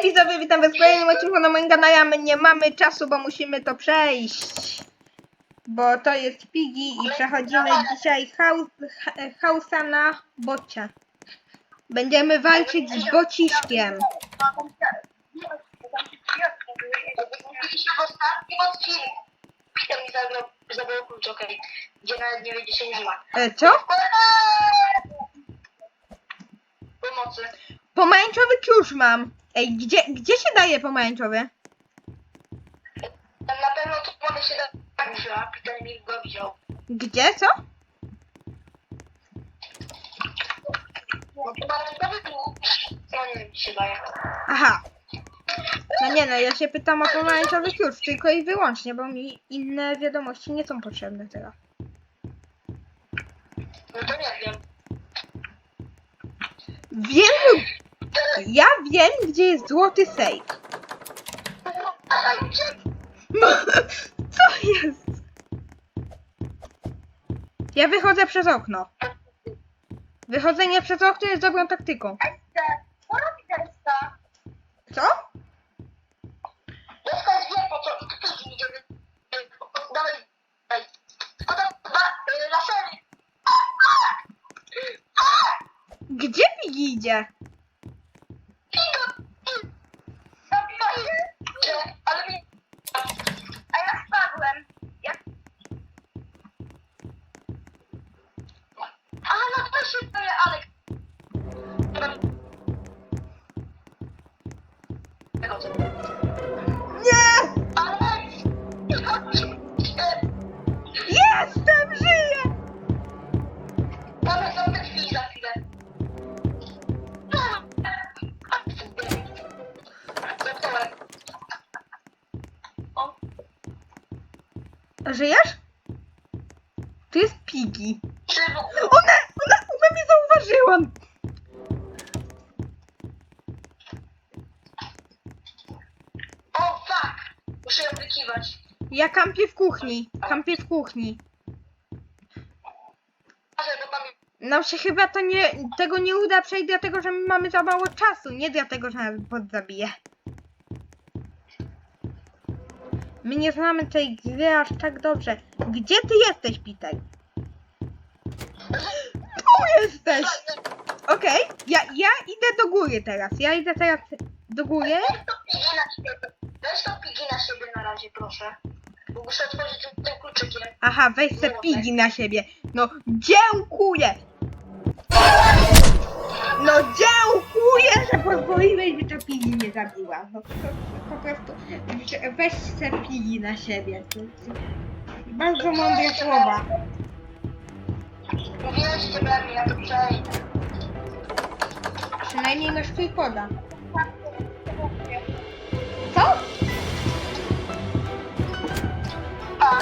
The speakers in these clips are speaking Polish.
Hej widzowie, witam was w kolejnym odcinku na moim kanale, a my nie mamy czasu, bo musimy to przejść. Bo to jest Pigi i przechodzimy dzisiaj hau- ha- hausa na bocie. Będziemy walczyć z bociszkiem. Mówiliśmy w ostatnim odcinku. Peter mi zabrał, zabrał klucz, okej. Gdzie nawet nie wiedzie się nie ma. E, co? Pomocy. Pomarańczowy klucz mam. Ej, gdzie, gdzie się daje pomarańczowy? Na pewno to mogę się dać, że Peter mi go wziął. Gdzie, co? No mamy nowy klucz. No nie wiem, się daje. Aha. No nie no, ja się pytam o pomarańczowy klucz, tylko i wyłącznie, bo mi inne wiadomości nie są potrzebne teraz. No to nie wiem. Wiem, ja wiem, gdzie jest złoty gdzie? No, co jest? Ja wychodzę przez okno. Wychodzenie przez okno jest dobrą taktyką. Co robi Deska? Co? Ona, ona, ona mnie zauważyła. O, fuck! Muszę ją wykiwać. Ja kampię w kuchni. Kampię w kuchni. Może, bo tam Nam się chyba to nie, tego nie uda przejść dlatego, że my mamy za mało czasu, nie dlatego, że nas bot zabije. My nie znamy tej gry aż tak dobrze. Gdzie ty jesteś, Peter? Tu jesteś! Okej, ja, ja idę do góry teraz. Ja idę teraz do góry. Weź to pigi na siebie. Weź to pigi na siebie na razie, proszę. Bo muszę otworzyć tym, kluczykiem. Aha, weź te pigi na siebie. No, dziękuję! No, dziękuję, że pozwoliłeś, by ta pigi nie zabiła. No, to po prostu weź te pigi na siebie. To, to, bardzo mądre słowa. Uwierzcie we mnie, ja to przejdę. Przynajmniej masz trójpoda. Co? A,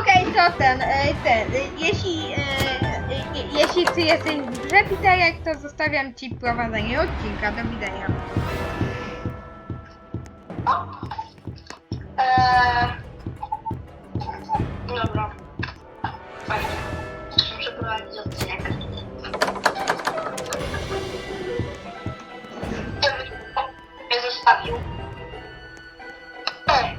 Okej, to ten, e, ten, e, jeśli, e, e, je- jeśli ty jesteś w grze, Piterek, to zostawiam ci prowadzenie odcinka. Do widzenia. o. Eee... Dobra. Fajnie. Muszę prowadzić odcinek. O, mnie zostawił. Ej.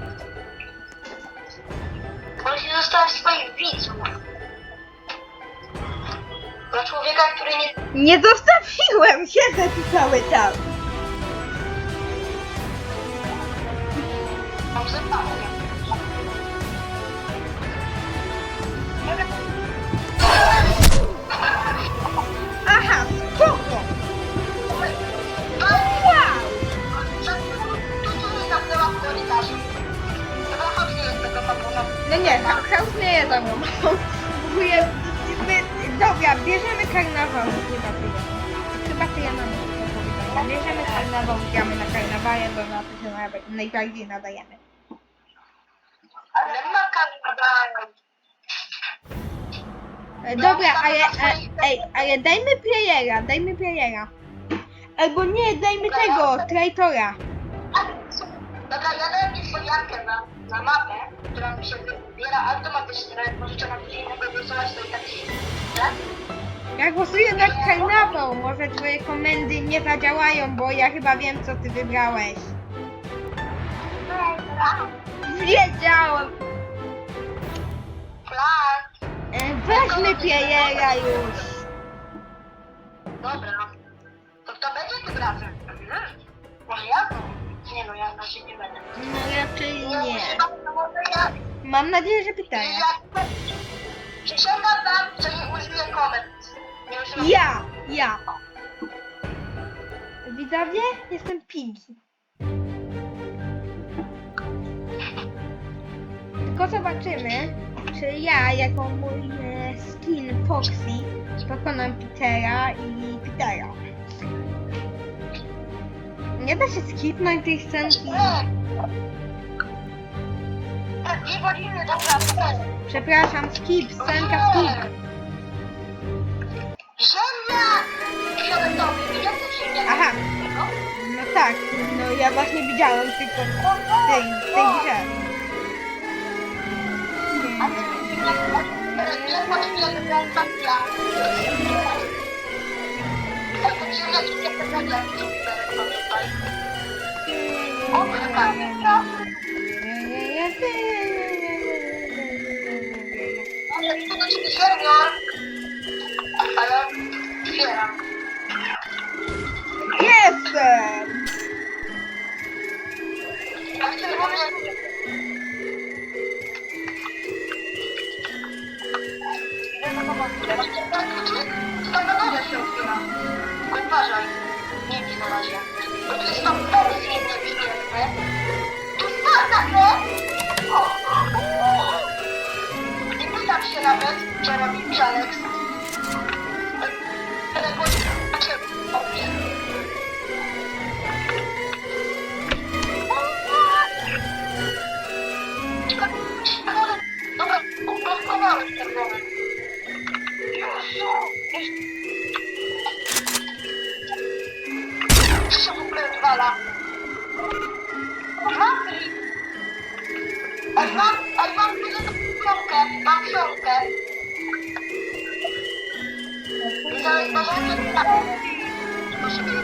On się zostawił swoich widzów. Dla człowieka, który nie... Nie zostawiłem, siedzę tu cały czas. Mam zabawę. Papuna. No nie, House nie dobrą. W ogóle, my, dobra, bierzemy karnawał. Chyba ty. Chyba ty ja. Bierzemy karnawał, gramy na karnawale, bo na to się najbardziej nadajemy. Ale ma karnawał. E, Dobra, ale, ej, ale dajmy playera, dajmy playera. Albo nie, dajmy tego, traitora. Dobra, ja daję niespodziankę na, na mapę, która mi się wybiera automatycznie, nawet możecie na coś innego głosować, to i tak się... Tak? Ja głosuję na karnawał. Może twoje komendy nie zadziałają, bo ja chyba wiem, co ty wybrałeś. Wiedziałem. Plan. E, Weźmy Piejera już. Dobra. To kto będzie tym razem? Mhm. Może ja? Nie no, ja raczej nie będę. No raczej nie. Mam nadzieję, że pytania. Ja przysięgam wam, że nie użyję komend. Nie używam. Ja, ja. Widzowie, jestem Piggy. Tylko zobaczymy, czy ja, jako mój e, skin Foxy, pokonam Petera i Petera. Nie da się skipnąć tej scenki. Tak, Dwie godziny do pracy. Przepraszam, skip, scenka skip. Ziemniak! Fioletowy, ile to ziemniak? Aha. No tak, no ja właśnie widziałem tylko w tej, w tej grze. A ty mi jak transakcja. Tak, to ziemniak i jak to będzie, Ale to do ciebie ziemniak. Ale otwieram. Jestem! Razie. Bo tu jest tam pomysł piękny. Tu no! O! Nie pytam się nawet, co robi Alex. Ale go nie cię powie. Dobra, ublokowałem ogóle odwala? Matri! Ej, mam, ej, mam książkę, mam książkę.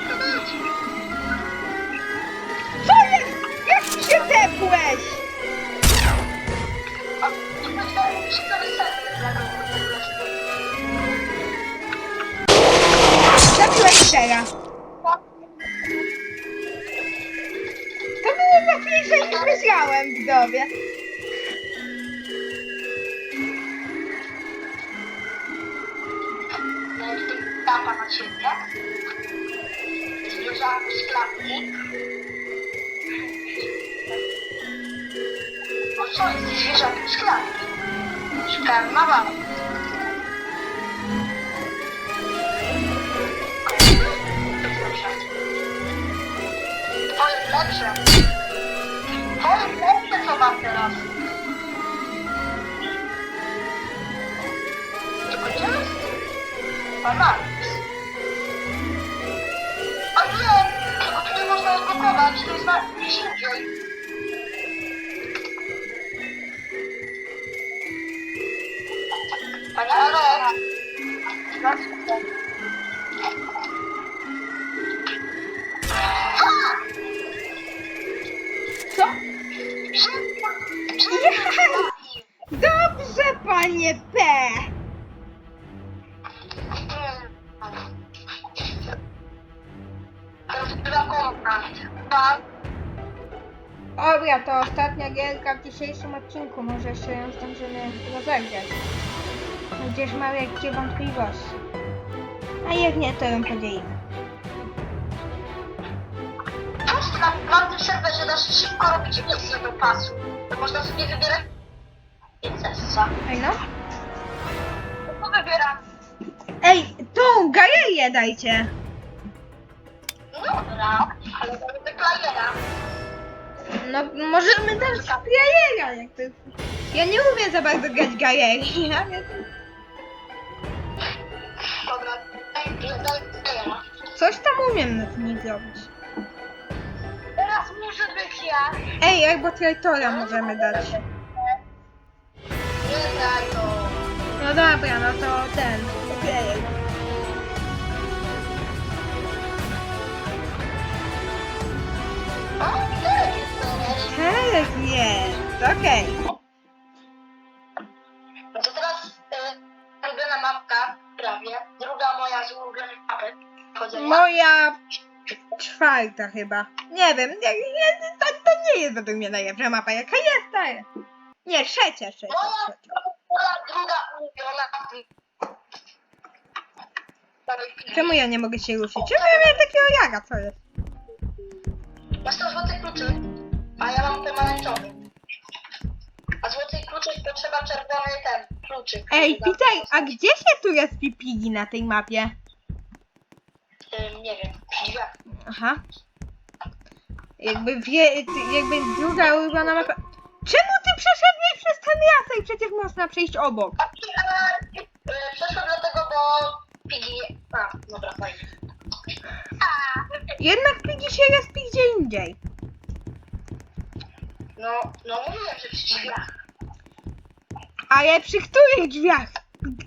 Prowadzić. Co jest? Jak ty się tepłeś? A, tu było łatwiejsze niż myślałem, widzowie. Tapa na ciebie. Zwierzaki z klatki. No co jest zwierzaki z klatki? Karnawał. To lepsze, co mam teraz. Tylko gdzie jest? Analiz. A nie! Tylko tu nie można odblokować, to jest na gdzieś Dobrze, panie P. Dobra, to ostatnia gierka w dzisiejszym odcinku. Może jeszcze ją zdążymy rozegrać. Gdzieś mam jakieś wątpliwości. A jak nie, to ją podzielimy. Proszę na, tym serwerze da się szybko robić misje do pasu. To można sobie wybierać princesa. Ej no. To wybieram. Ej, tą galerię dajcie. Dobra, ale to będzie playera. No, możemy dać playera, jak to... Ja nie umiem za bardzo grać galerii, ale... Dobra, playera. Coś tam umiem na tym zrobić ja. Ej, albo traitora możemy dać. Nie dają. No dobra, no to ten. Okej. O, teraz jest to. Teraz okej. Teraz y, ulubiona prawie. Druga moja z ulubionych mapek. Moja czwarta chyba. Nie wiem, nie, nie, nie jest według mnie najlepsza mapa. Jaka jest ta? Nie, trzecia, trzecia, Moja, trzecia. moja druga ulubiona. Dalej pili. Czemu ja nie mogę się ruszyć? Czemu ja miałem takiego jaga, co jest? Masz to złoty kluczyk, a ja mam pomarańczowy. A złotych kluczyk potrzeba czerwony ten kluczyk. Ej, Za- a gdzie się tu jest pipigi na tej mapie? Ym, nie wiem, przy drzwiach. Aha. Jakby wie, ty- jakby druga ulubiona mapa... Czemu ty przeszedłeś przez ten lasek? Przecież można przejść obok. A e, e, przeszło dlatego, bo pigi... A, dobra, fajnie. A, Jednak pigi się respi gdzie indziej. no, no mówiłem, że przy drzwiach. Ale przy których drzwiach?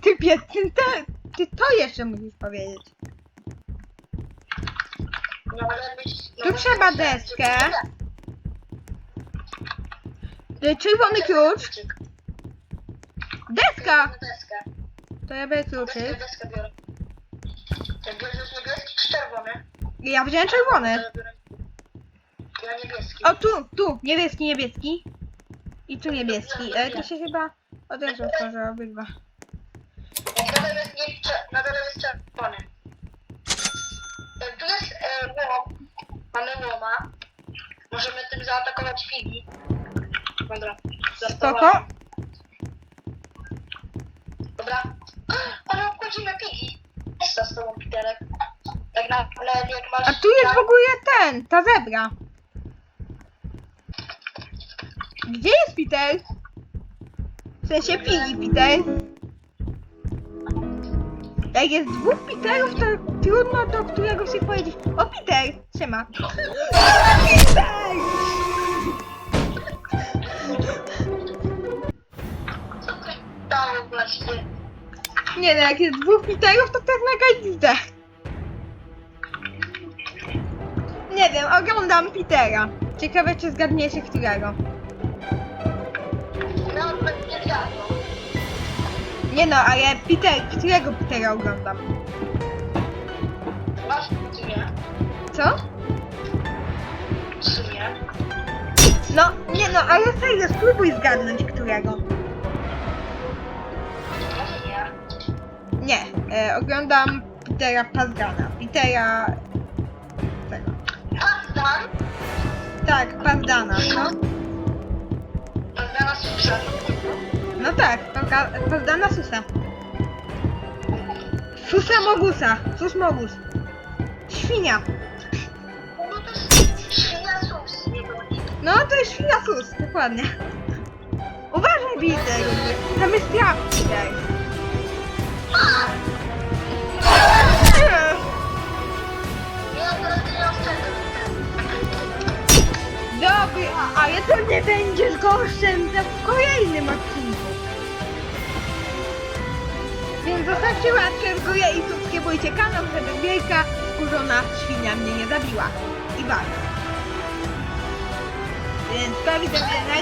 Typie, ty, ty, ty to jeszcze musisz powiedzieć. No, ale być... No, Tu trzeba deskę. Y, Czerwony klucz. Deska! To ja biorę kluczyk. deskę biorę. Jak bierzesz niebieski czy czerwony? Ja wziąłem czerwony. ja niebieski. O, tu, tu, niebieski, niebieski. I tu niebieski. E, to się chyba od razu otworzę obydwa. Spoko. Dobra. Ale obchodzimy pigi. Co z tobą, Piterek? Tak naprawdę jak masz... A tu jest w ogóle ten, ta zebra. Gdzie jest Peter? W sensie Piggy Peter. Jak jest dwóch Peterów, to trudno do którego się powiedzieć. O Peter! Siema. Peter! Właśnie? Nie no, jak jest dwóch Peterów, to jest mega dziwne. Nie wiem, oglądam Petera. Ciekawe, czy zgadniecie którego. No, nie zgadną. Nie no, ale Peter, którego Petera oglądam? Masz w sumie. Co? W sumie. No, nie no, ale serio, spróbuj zgadnąć którego. Nie, e, oglądam Petera Pazgana. Petera... tego. Pazdan. Tak, Pazdana, no. Pazdana susza. No tak, Pazga, Pazdana Susa. Susa Mogusa, Sus Mogus. Świnia. No to jest świnia sus. Nie. No, to jest świnia Sus, dokładnie. Uważaj, Peter, tam jest trap, Peter. Będziesz gorszym w kolejnym odcinku. Więc zostawcie łapkę w górę i subskrybujcie kanał, żeby wielka kurzona świnia mnie nie zabiła. I was. Więc do widzenia,